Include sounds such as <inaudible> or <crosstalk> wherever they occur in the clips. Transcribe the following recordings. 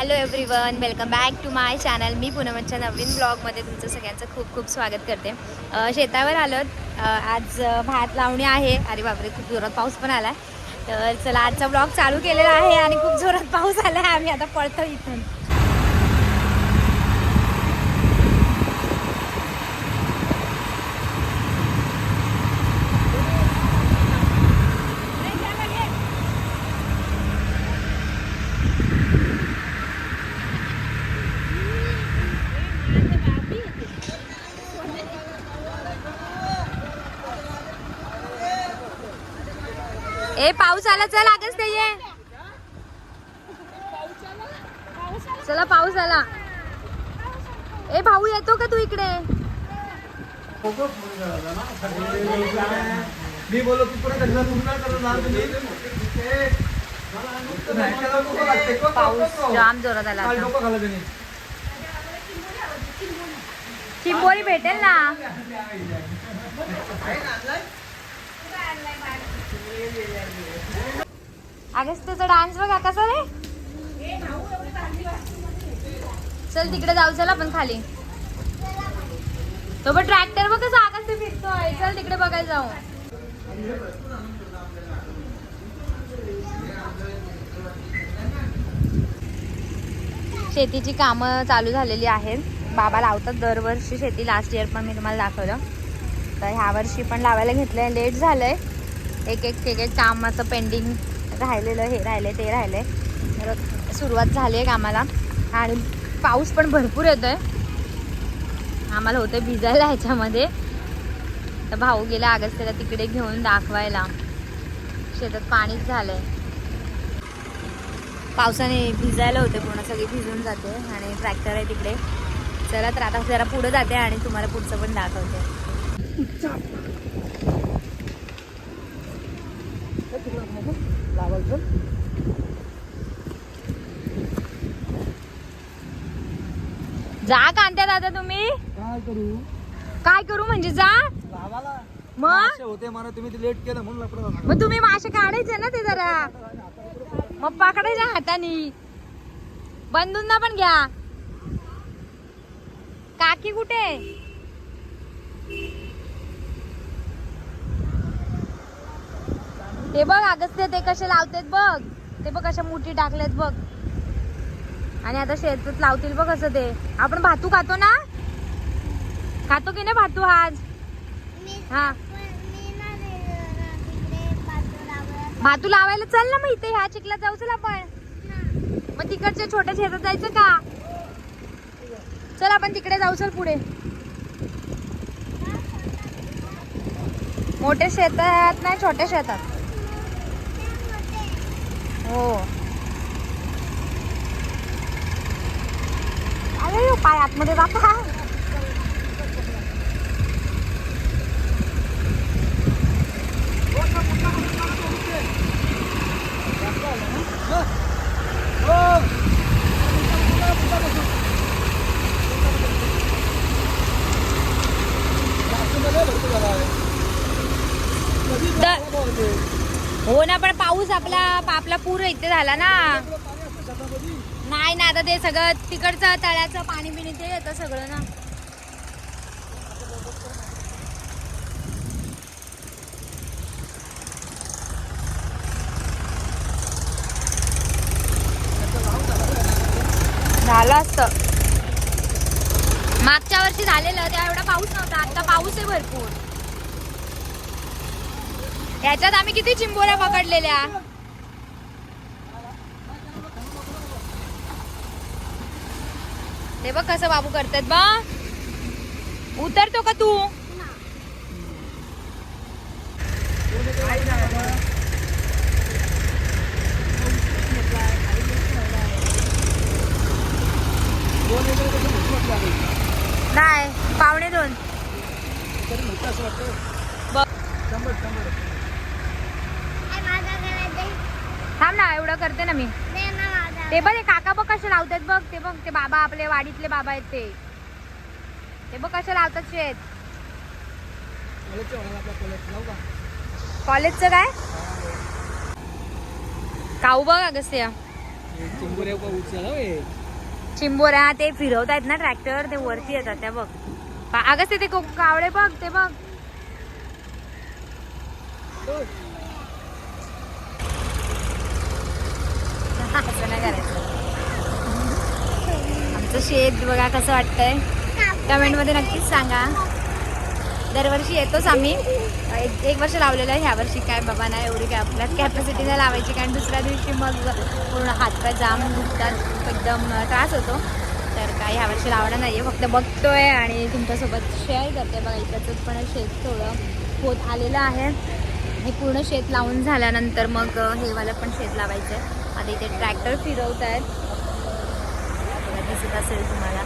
Hello everyone welcome back to my channel मी पुनमच्या नवीन ब्लॉगमध्ये तुमचं सगळ्यांचं खूप खूप स्वागत करते. शेतावर आलो आज भात लावणी आहे. अरे बापरे खूप जोरात पाऊस पण आला तर चला आजचा ब्लॉग चालू केलेला आहे आणि खूप जोरात पाऊस आला आहे आम्ही आता पळतो इथून. आला चल आगच ते ये चला पाऊस आला ए भाऊ येतो का तू इकडे? मी बोलो तू पुढे त्यांना पूर्ण करणार तुम्ही पाऊस जाम जोरात आला चिंबोरी भेटेल ना? अगस्त्यचा डान्स बघा कसा रे? चल तिकडे जाऊ चल आपण खाली. तो पण ट्रॅक्टर बघ कसा अगस्त्य फिरतोय. चल तिकडे बघायला जाऊ. शेतीची कामं चालू झालेली आहेत. बाबा लावतात दरवर्षी शेती. लास्ट इयर पण मी तुम्हाला दाखवलं. तर ह्या वर्षी पण लावायला घेतलंय. लेट झालंय. एक एक एक एक कामाचं पेंडिंग राहिलेलं हे राहिलंय ते राहिले तर सुरुवात झाली आहे कामाला. आणि पाऊस पण भरपूर येतो आहे आम्हाला होतं भिजायला ह्याच्यामध्ये. तर भाऊ गेला अगस्त्याला तिकडे घेऊन दाखवायला. शेतात पाणीच झालं आहे पावसाने भिजायला होते पूर्ण सगळी भिजून जाते आणि ट्रॅक्टर आहे तिकडे. चला तर आता जरा पुढे जाते आणि तुम्हाला पुढचं पण दाखवते. जा कांत्या दादा तुम्ही. काय करू? काय करू म्हणजे जा. लावाला मग? मासे होते मला तुम्ही ते लेट केलं म्हणून लपडं मग तुम्ही मासे काढायचे ना ते जरा. मग पकडायच्या हाताने. बंधूंना पण घ्या. काकी कुठे? ते बघ अगस्त्य ते कसे लावतेत बघ. ते बघ कशा मुठी टाकलेत बघ. आणि आता शेतात लावतील बघ कसं ते. आपण भातू खातो ना? खातो की नाही भातू आज? हा. भातू लावायला चल ना मग इथे ह्या चिखलात जाऊ चल आपण. मग तिकडच्या छोट्या शेतात जायचं का? चल आपण तिकडे जाऊ चल पुढे. मोठ्या शेतात नाही छोट्या शेतात. हो अरे ह्यो पाय आतमध्ये जाता हो ना पण पाऊस आपला आपला पूर इथे झाला ना. नाही ना आता ते सगळं तिकडचं तळ्याचं पाणी बिणी ते येतं सगळं ना. झालं असतं. मागच्या वर्षी झालेलं त्या एवढा पाऊस नव्हता. आता पाऊस आहे भरपूर. याच्यात आम्ही किती चिंबोऱ्या पकडलेल्या? ते बघ कसं बाबू करतात बा. उतरतो का तू? नाही पावणे दोन. बघ. थांब ना एवढं करते ना मी. ते बघ ते काका बघ कसे लावतात बघ. ते बघ ते बाबा आपले वाडीतले बाबा आहेत ते. ते बघ कसे लावतात शेत कॉलेजचं काय? काऊ बघ अगस्त्या चिंबोऱ्या ते फिरवतायत ना ट्रॅक्टर ते वरती येतात त्या बघ. पा- अगं ते कावळे बघ ते बघ. असं नाही करायचं आमचं शेत बघा कसं वाटतंय. कमेंटमध्ये नक्कीच सांगा. दरवर्षी येतोच आम्ही. एक एक वर्ष लावलेलं आहे ह्या वर्षी काय बाबा नाही एवढी काय आपल्या कॅपॅसिटी लावायची कारण दुसऱ्या दिवशी मग पूर्ण हातपाय जाम दुखतात एकदम त्रास होतो. तर काय ह्या वर्षी लावणार नाही आहे फक्त बघतोय आणि तुमच्यासोबत शेअर करते बघा. इकडचं पण शेत थोडं होत आलेलं आहे. हे पूर्ण शेत लावून झाल्यानंतर मग हे वालं पण शेत लावायचं आहे आता इथे ट्रॅक्टर फिरवत आहेत. दिसत असेल तुम्हाला.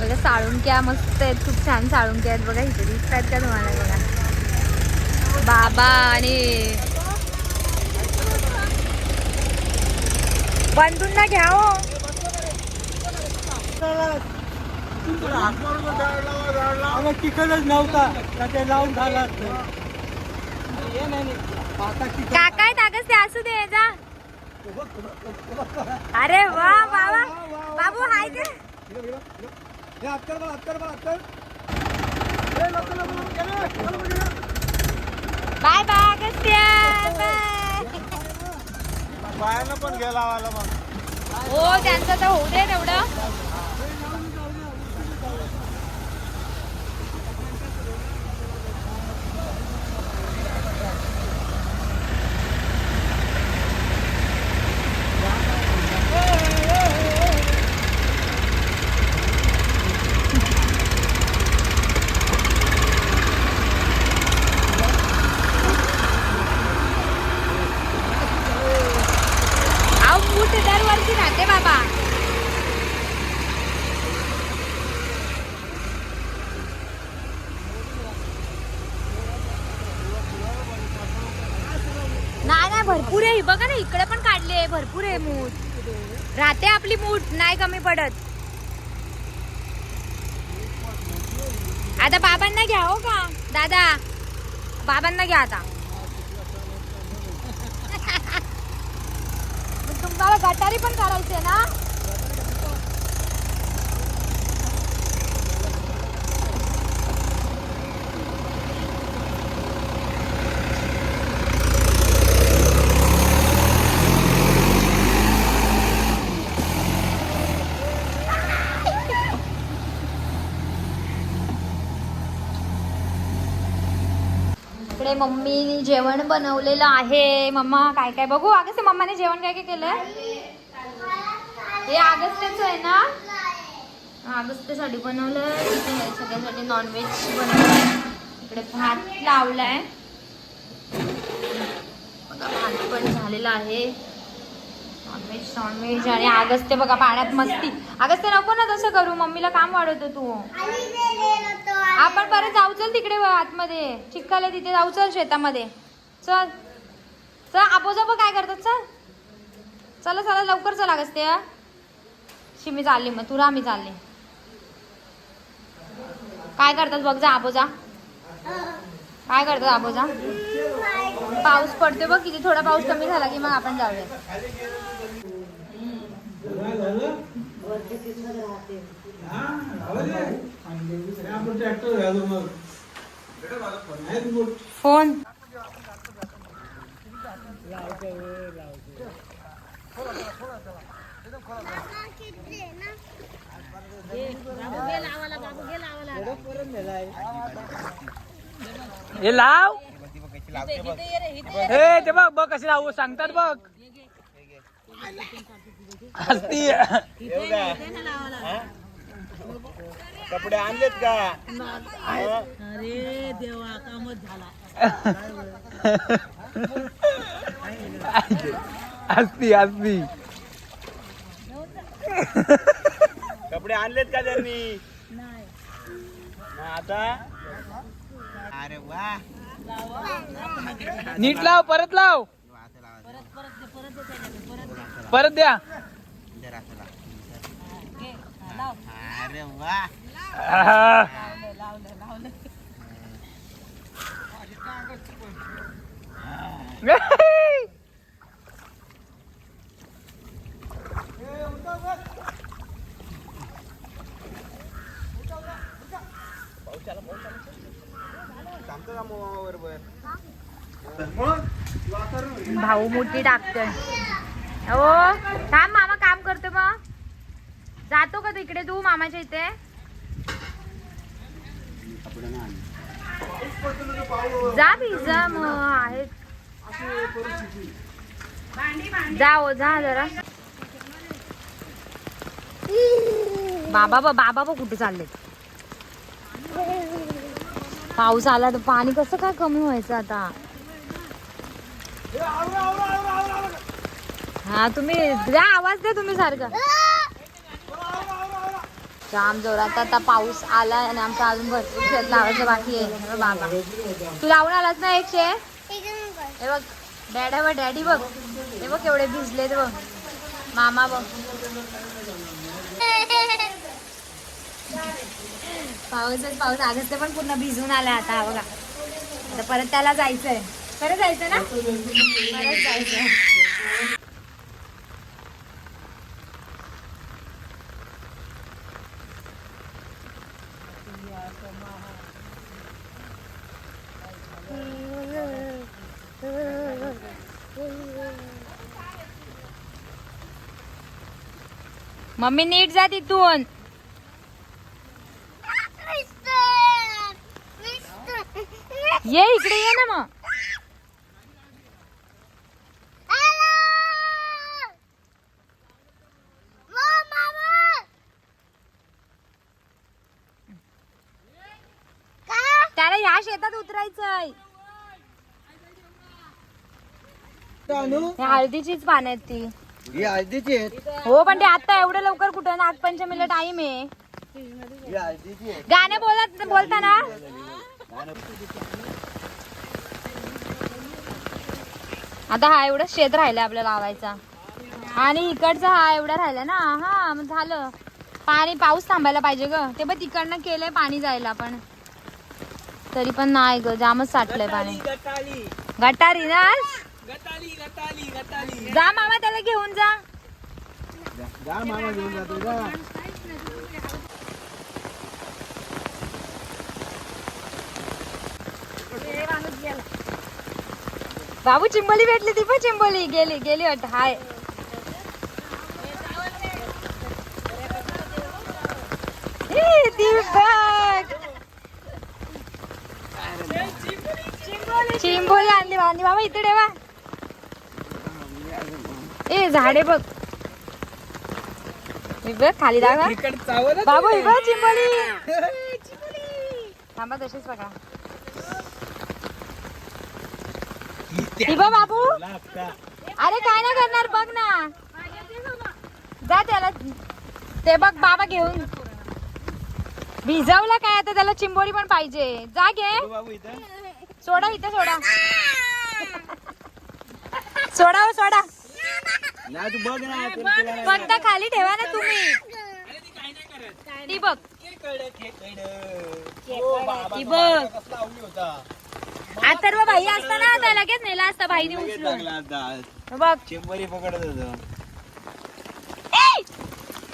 बघा साळुंक्या मस्त आहेत. खूप छान साळुंक्या आहेत बघा इथे दिसत आहेत का तुम्हाला? बघा. बाबा आणि बांधून ना घ्या हो. तिकडच नव्हता. लावून झाला ते असू दे जा. अरे वा बाबा बाबू हाय हे अत्तर बघ अत्तर बघ अत्तर ए, लवकर, लवकर, लवकर, गेले, लवकर, गेले. Bye bye Agastya. बाय. बायांना पण घ्यायला आला मग. हो त्यांचं तर होऊ दे तेवढं अहो मूठ दरवर्षी राहते बाबा नाही नाही भरपूर आहे. बघा ना इकडे पण काढले आहे. भरपूर आहे मूठ राहते आपली मूठ नाही कमी पडत. आता बाबांना घ्या हो का? दादा बाबांना घ्या आता. <laughs> तुम्हाला गटारी पण करायचे ना? इकडे मम्मीने जेवण बनवलेलं आहे. मम्मा काय काय? बघू अगस्त मम्माने जेवण काय काय केलंय? हे अगस्त्याच आहे ना? अगस्त्यासाठी बनवलंय. सगळ्यासाठी सगळ्यांसाठी नॉनव्हेज बनवलंय. इकडे भात लावलाय. बघा भात पण झालेला आहे. नॉनव्हेज नॉनव्हेज आणि अगस्त्य बघा पाण्यात मस्ती. अगस्त्य नको ना तसं करू. मम्मीला काम वाढवतो तू. आपण परत जाऊ चल तिकडे आतमध्ये. चिखल आहे तिथे. जाऊ चल शेतामध्ये. चल. चल आपोजाप बघ काय करतात चल चला चला लवकर चला गसते शिमी चालली मग तुला आम्ही चालले काय करतात बघ जा आपोजा काय करतात आपोजा पाऊस पडतो बघ किती थोडा पाऊस कमी झाला की मग आपण जाऊया आपण ट्रॅक्टर घालू मग फोन. हे लाव. हे ते बघ बघ कशी लावू सांगतात बघ. हसती कपडे आणलेत का? हसती हसती. कपडे आणलेत का त्यांनी? आता? अरे वा. नीट लाव परत लाव. परत द्या. अरे वा. भाऊ मोठी टाकतोय हो काम मामा काम करतो मग. जातो का तिकडे तू मामाच्या इथे? जा भिजा मग आहे जा जा जरा. बाबा बा बाबा बा कुठे चालले पाऊस आला तर पाणी कसं काय कमी व्हायचं आता? हा तुम्ही जा आवाज द्या तुम्ही सारखं. जाम जोरात आता पाऊस आला आणि आमचा अजून भरपूर शेत लावायचं बाकी आहे. बाबा. तू लावून आलास ना एक शेत हे बघ डॅड बघ डॅडी बघ. हे बघ एवढे भिजले बघ. मामा बघ. पाऊसच पाऊस. आगच ते पण पूर्ण भिजून आलाय आता बघा. आता परत त्याला जायचंय. परत जायचं ना? परत जायचंय. मम्मी नीट जा तिथून ये इकडे ये ना मग त्याला या हे हळदीचीच पानं आहेत ती. ही हळदीची आहेत? हो पण ते आता एवढं लवकर कुठं? नागपंचमीला टाइम आहे. ही हळदीची आहेत. गाणे बोलत बोलता ना आता हा एवढं शेत राहिलं आपल्याला लावायचा. आणि इकडचा हा एवढा राहिला ना? हा मग झालं. पाणी पाऊस थांबायला पाहिजे ग. ते पण तिकडनं केलंय पाणी जायला पण. तरी पण नाही ग जामच साठलंय पाणी. गटारी ना जा मामा त्याला घेऊन जा. बाबू चिंबोली भेटली ती पण चिंबोली. गेली गेली वाटत हाय. ती बघ. चिंबोली आणली बांधली बाबा इथे ठेवा ए झाडे बघ. बघ खाली चावत बाबू ही बघ <laughs> चिंबोली. थांबा तशीच बघा. ही बघ बाबू. अरे काय नाही करणार बघ ना. जा त्याला. ते बघ बाबा घेऊन. भिजवला काय आता त्याला चिंबोरी पण पाहिजे. जा घे. बाबू इथं. सोडा इथं सोडा. सोडा हो सोडा. नाही तू बघ ना तू तुला नाही फक्त खाली ठेवा ना तुम्ही. ती बघ. ती बघ. कसला आवडी होता अथर्व भाई असताना आता लगेच नेला असता भाईने उचलून. बघ. चेंबरी पकडत होतो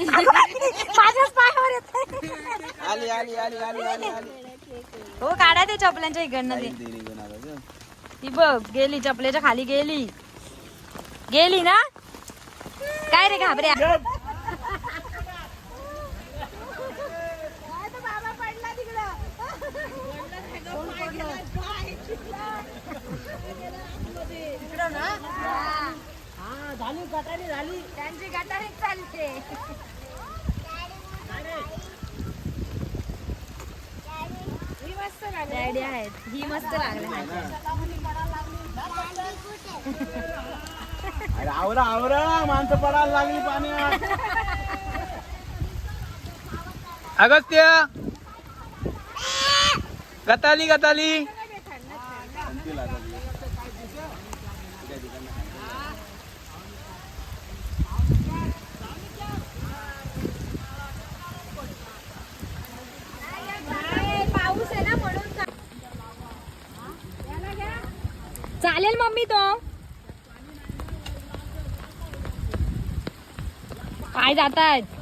माझ्याच पायावर येत आली आली आली आली आली आली. हो काढा ते चपलांच्या इकडनं ते? ती बघ गेली चपलेच्या खाली गेली. गेली ना? काय रे घाबऱ्या त्यांची गटारी चालते. डॅडी आहेत. ही मस्त लागल्या अरे आवरा आवरा. माणसं पडायला लागली पाण्यात. अगस्त्य! गताली गताली पाऊस आहे ना म्हणून चालेल मम्मी तो. पाय जातात